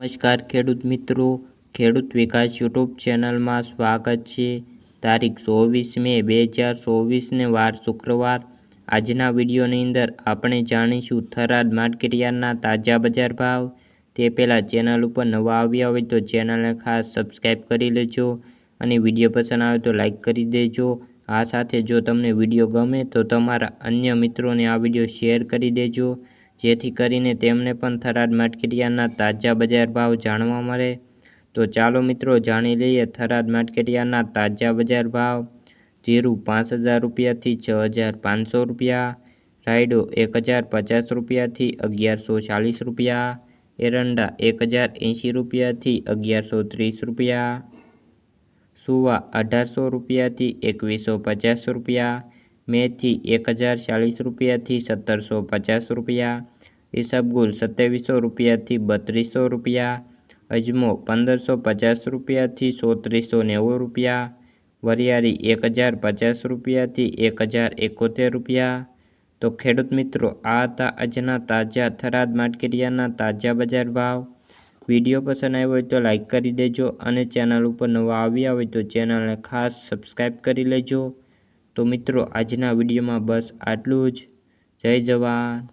નમસ્કાર ખેડૂત મિત્રો, ખેડૂત વિકાસ યુટ્યુબ ચેનલમાં સ્વાગત છે. તારીખ ચોવીસ મે બે હજાર ચોવીસને વાર શુક્રવાર. આજના વિડીયોની અંદર આપણે જાણીશું થરાદ માર્કેટયાર્ડના તાજા બજાર ભાવ. તે પહેલાં ચેનલ ઉપર નવા આવ્યા હોય તો ચેનલને ખાસ સબસ્ક્રાઈબ કરી લેજો અને વીડિયો પસંદ આવે તો લાઇક કરી દેજો. આ સાથે જો તમને વીડિયો ગમે તો તમારા અન્ય મિત્રોને આ વીડિયો શેર કરી દેજો. જેથી કરીને તેમને પણ થરાદ માર્કેટયાર્ડના તાજા બજાર ભાવ જાણવા મળે. તો ચાલો મિત્રો, જાણી લઈએ થરાદ માર્કેટિયાના તાજા બજાર ભાવ. જીરું પાંચ હજાર રૂપિયાથી છ હજાર પાંચસો રૂપિયા. રાયડો એક હજાર પચાસ રૂપિયાથી અગિયારસો ચાલીસ રૂપિયા. એરંડા એક હજાર એંશી રૂપિયાથી અગિયારસો ત્રીસ રૂપિયા. સુવા અઢારસો રૂપિયાથી એકવીસો પચાસ રૂપિયા. મેથી એક હજાર ચાલીસ રૂપિયાથી સત્તરસો પચાસ રૂપિયા, ઈસબગુલ સત્યાવીસો રૂપિયાથી બત્રીસો રૂપિયા, અજમો પંદરસો પચાસ રૂપિયાથી ચોત્રીસો નેવું રૂપિયા, વરિયાળી એક હજાર પચાસ રૂપિયાથી એક હજાર એકોતેર રૂપિયા. તો ખેડૂત મિત્રો, આ હતા આજના તાજા થરાદ માર્કેટિયાના તાજા બજાર ભાવ. વીડિયો પસંદ આવ્યો હોય તો લાઇક કરી દેજો અને ચેનલ ઉપર નવા આવ્યા હોય તો ચેનલને ખાસ સબસ્ક્રાઈબ કરી લેજો. તો મિત્રો આજના વિડીયોમાં બસ આટલું જ. જય જવાન.